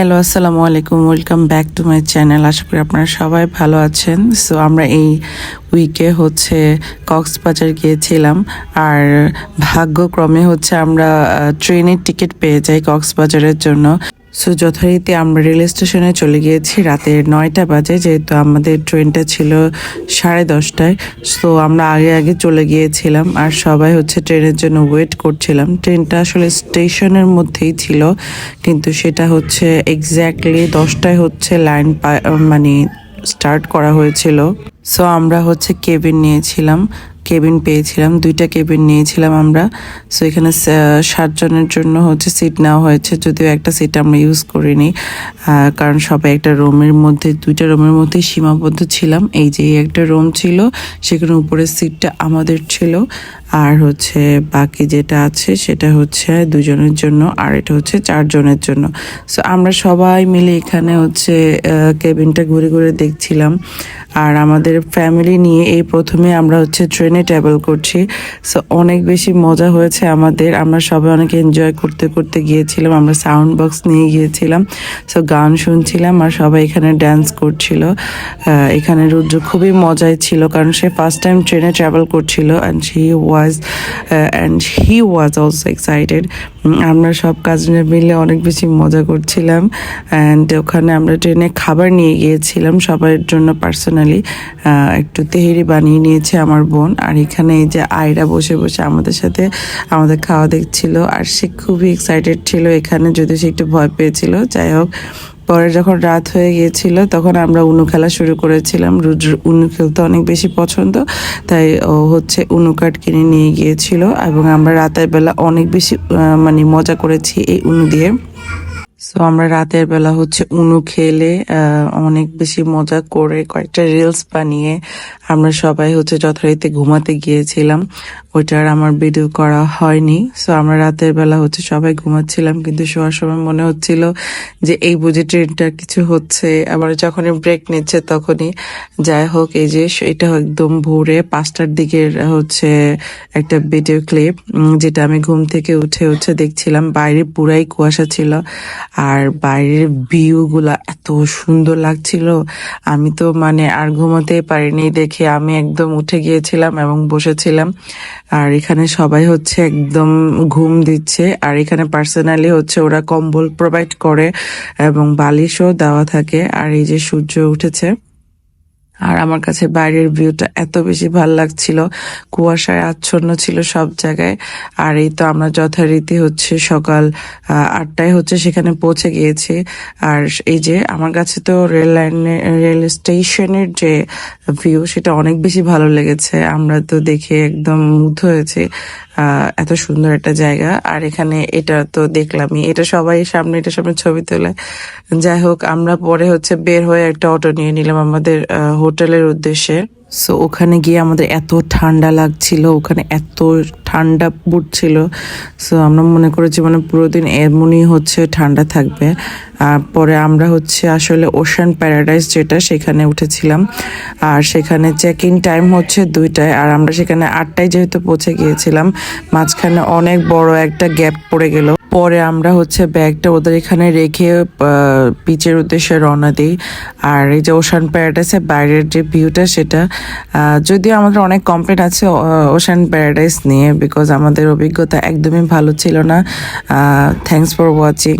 Hello, আসসালামু আলাইকুম। Welcome back to my channel আশা করি আপনারা সবাই ভালো আছেন। সো আমরা এই উইকে হচ্ছে কক্সবাজার গিয়েছিলাম। আর ভাগ্যক্রমে হচ্ছে আমরা ট্রেনের টিকিট পেয়ে যাই কক্সবাজারের জন্য। সো যথারীতি আমরা রেল স্টেশনে চলে গিয়েছি। রাতের নয়টা বাজে, যেহেতু আমাদের ট্রেনটা ছিল সাড়ে দশটায়। সো আমরা আগে আগে চলে গিয়েছিলাম আর সবাই হচ্ছে ট্রেনের জন্য ওয়েট করছিলাম। ট্রেনটা আসলে স্টেশনের মধ্যেই ছিল, কিন্তু সেটা হচ্ছে এক্স্যাক্টলি দশটায় হচ্ছে লাইন মানে স্টার্ট করা হয়েছিল। সো আমরা হচ্ছে কেবিন নিয়েছিলাম। কেবিন পেয়েছিলাম, দুইটা কেবিন নিয়েছিলাম আমরা। সো এখানে সাতজনের জন্য হচ্ছে সিট নেওয়া হয়েছে, যদিও একটা সিট আমরা ইউজ করিনি কারণ সবাই একটা রুমের মধ্যে, দুইটা রুমের মধ্যে সীমাবদ্ধ ছিলাম। এই যে একটা রুম ছিল, সেখানে উপরের সিটটা আমাদের ছিল। আর হচ্ছে বাকি যেটা আছে, সেটা হচ্ছে দুজনের জন্য, আর এটা হচ্ছে চারজনের জন্য। সো আমরা সবাই মিলে এখানে হচ্ছে কেবিনটা ঘুরে ঘুরে দেখছিলাম। আর আমাদের ফ্যামিলি নিয়ে এই প্রথমে আমরা হচ্ছে ট্রেনে ট্রাভেল করছি। সো অনেক বেশি মজা হয়েছে আমাদের। আমরা সবাই অনেক এনজয় করতে করতে গিয়েছিলাম। আমরা সাউন্ড বক্স নিয়ে গিয়েছিলাম। সো গান শুনছিলাম আর সবাই এখানে ড্যান্স করছিল। এখানে রুদ্র খুবই মজায় ছিল কারণ সে ফার্স্ট টাইম ট্রেনে ট্রাভেল করছিল and he was and he was also excited আমরা সব কাজিনরা মিলে অনেক বেশি মজা করছিলাম অ্যান্ড ওখানে আমরা ট্রেনে খাবার নিয়ে গিয়েছিলাম। সবার জন্য পার্সোনালি একটু তেহেরি বানিয়ে নিয়েছে আমার বোন। আর এখানে এই যে আয়রা বসে বসে আমাদের সাথে আমাদের খাওয়া দেখছিল, আর সে খুবই এক্সাইটেড ছিল এখানে যদি সে একটু ভয় পেয়েছিল। যাই হোক, পরে যখন রাত হয়ে গিয়েছিল, তখন আমরা উনু খেলা শুরু করেছিলাম। রুদ্র, উনু খেলতে অনেক বেশি পছন্দ, তাই ও হচ্ছে উনু কার্ড কিনে নিয়ে গিয়েছিল, এবং আমরা রাতের বেলা অনেক বেশি মানে মজা করেছি এই উনু দিয়ে। সো আমরা রাতের বেলা হচ্ছে উনু খেলে অনেক বেশি মজা করে কয়েকটা রিলস বানিয়ে আমরা সবাই হচ্ছে যথারীতি ঘুমাতে গিয়েছিলাম। ওইটার আমার ভিডিও করা হয়নি। সো আমরা রাতের বেলা হচ্ছে সবাই ঘুমাচ্ছিলাম, কিন্তু শোয়ার সময় মনে হচ্ছিল যে এই বুঝে ট্রেনটা কিছু হচ্ছে। আবার যখনই ব্রেক নিচ্ছে তখনই। যাই হোক, এই যে এটা একদম ভোরে পাঁচটার দিকের হচ্ছে একটা ভিডিও ক্লিপ যেটা আমি ঘুম থেকে উঠে উঠে দেখছিলাম। বাইরে পুরাই কুয়াশা ছিল। আর বাইরের ভিউ গুলা এত সুন্দর লাগছিল। আমি তো মানে আর ঘুমাতে পারিনি দেখে আমি একদম উঠে গিয়েছিলাম এবং বসেছিলাম। আর এখানে সবাই হচ্ছে একদম ঘুম দিচ্ছে। আর এখানে পার্সোনালি হচ্ছে ওরা কম্বল প্রোভাইড করে এবং বালিশও দেওয়া থাকে। আর এই যে সূর্য উঠেছে। আর আমার কাছে বাইরের ভিউটা এত বেশি ভালো লাগছিল। কুয়াশায় আচ্ছন্ন ছিল সব জায়গায়। আর এই তো আমরা যথারীতি হচ্ছে সকাল আটটায় হচ্ছে সেখানে পৌঁছে গিয়েছি। আর এই যে আমার কাছে তো রেল লাইনে রেল স্টেশনের যে ভিউ সেটা অনেক বেশি ভালো লেগেছে। আমরা তো দেখে একদম মুগ্ধ হয়েছে। এত সুন্দর একটা জায়গা। আর এখানে এটা তো দেখলামই। এটা সবাই সামনে, এটা সামনে ছবি তোলে। যাই হোক, আমরা পরে হচ্ছে বের হয়ে একটা অটো নিয়ে নিলাম আমাদের হোটেলের উদ্দেশ্যে। সো ওখানে গিয়ে আমাদের এত ঠান্ডা লাগছিল, ওখানে এত ঠান্ডা পড়ছিল সো আমরা মনে করেছি মানে পুরো দিন এমনই হচ্ছে, ঠান্ডা থাকবে। আর পরে আমরা হচ্ছে আসলে ওশান প্যারাডাইস যেটা, সেখানে উঠেছিলাম। আর সেখানে চেক ইন টাইম হচ্ছে দুইটায়। আর আমরা সেখানে আটটায় যেহেতু পৌঁছে গিয়েছিলাম, মাঝখানে অনেক বড় একটা গ্যাপ পড়ে গেল। পরে আমরা হচ্ছে ব্যাগটা ওদের এখানে রেখে পিচের উদ্দেশ্যে রওনা দিই। আর এই যে ওশান প্যারাডাইসের বাইরের যে ভিউটা সেটা যদিও আমাদের অনেক কমপ্লেন আছে ওশান প্যারাডাইস নিয়ে। বিকজ আমাদের অভিজ্ঞতা একদমই ভালো ছিল না। Thanks for watching